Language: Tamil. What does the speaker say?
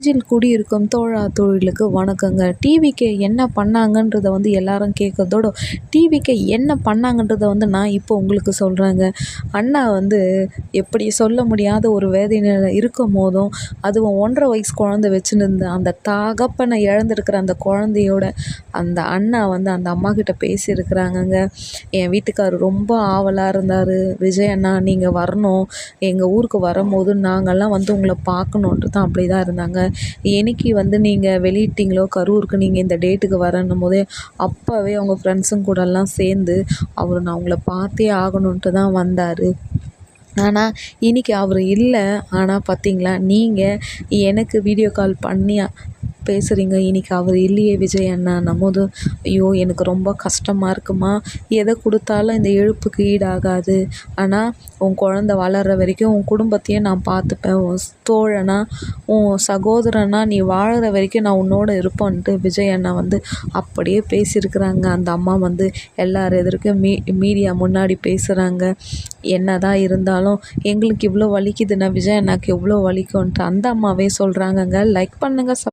நெஞ்சில் குடியிருக்கும் தோழா தொழிலுக்கு வணக்கங்க. டிவிக்கு என்ன பண்ணாங்கன்றத வந்து எல்லாரும் கேட்குறதோட டிவிக்கு என்ன பண்ணாங்கன்றத வந்து நான் இப்போ உங்களுக்கு சொல்கிறேங்க அண்ணா வந்து எப்படி சொல்ல முடியாத ஒரு வேதனையில் இருக்கும் போதும் அதுவும் ஒன்றரை வயசு குழந்த வச்சுன்னு இருந்த அந்த தகப்பனை இழந்திருக்கிற அந்த குழந்தையோட அந்த அண்ணா வந்து அந்த அம்மா கிட்ட பேசியிருக்கிறாங்கங்க. என் வீட்டுக்காரர் ரொம்ப ஆவலாக இருந்தார். விஜய் அண்ணா நீங்கள் வரணும். எங்கள் ஊருக்கு வரும்போது நாங்கள்லாம் வந்து உங்களை பார்க்கணுன்ட்டு தான் அப்படி தான் இருந்தாங்க. என்னைக்கு வந்து நீங்கள் வெளியிட்டீங்களோ கரூருக்கு நீங்கள் இந்த டேட்டுக்கு வரேன்னும் போதே அப்போவே அவங்க ஃப்ரெண்ட்ஸுங்க கூடலாம் சேர்ந்து அவர் நான் அவங்கள பார்த்தே ஆகணுன்ட்டு தான் வந்தார். ஆனால் இன்றைக்கி அவர் இல்லை. ஆனால் பார்த்தீங்களா நீங்கள் எனக்கு வீடியோ கால் பண்ணி பேசுகிறீங்க இன்றைக்கி அவர் இல்லையே விஜய் அண்ணா. நம்மது ஐயோ எனக்கு ரொம்ப கஷ்டமாக இருக்குமா? எதை கொடுத்தாலும் இந்த இழுப்புக்கு ஈடாகாது. ஆனால் உன் குழந்த வளர்கிற வரைக்கும் உன் குடும்பத்தையும் நான் பார்த்துப்பேன். உன் தோழனா உன் சகோதரனா நீ வாழ்கிற வரைக்கும் நான் உன்னோட இருப்பேன்ட்டு விஜய் அண்ணா வந்து அப்படியே பேசியிருக்கிறாங்க. அந்த அம்மா வந்து எல்லார் எதிர்க்கும் மீ மீடியா முன்னாடி பேசுகிறாங்க என்ன தான் இருந்தாலும் எங்களுக்கு இவ்வளோ வலிக்குதுன்னா விஜய் அண்ணாக்கு எவ்வளோ வலிக்கும்ன்ட்டு அந்த அம்மாவே சொல்கிறாங்கங்க லைக் பண்ணுங்கள் சப்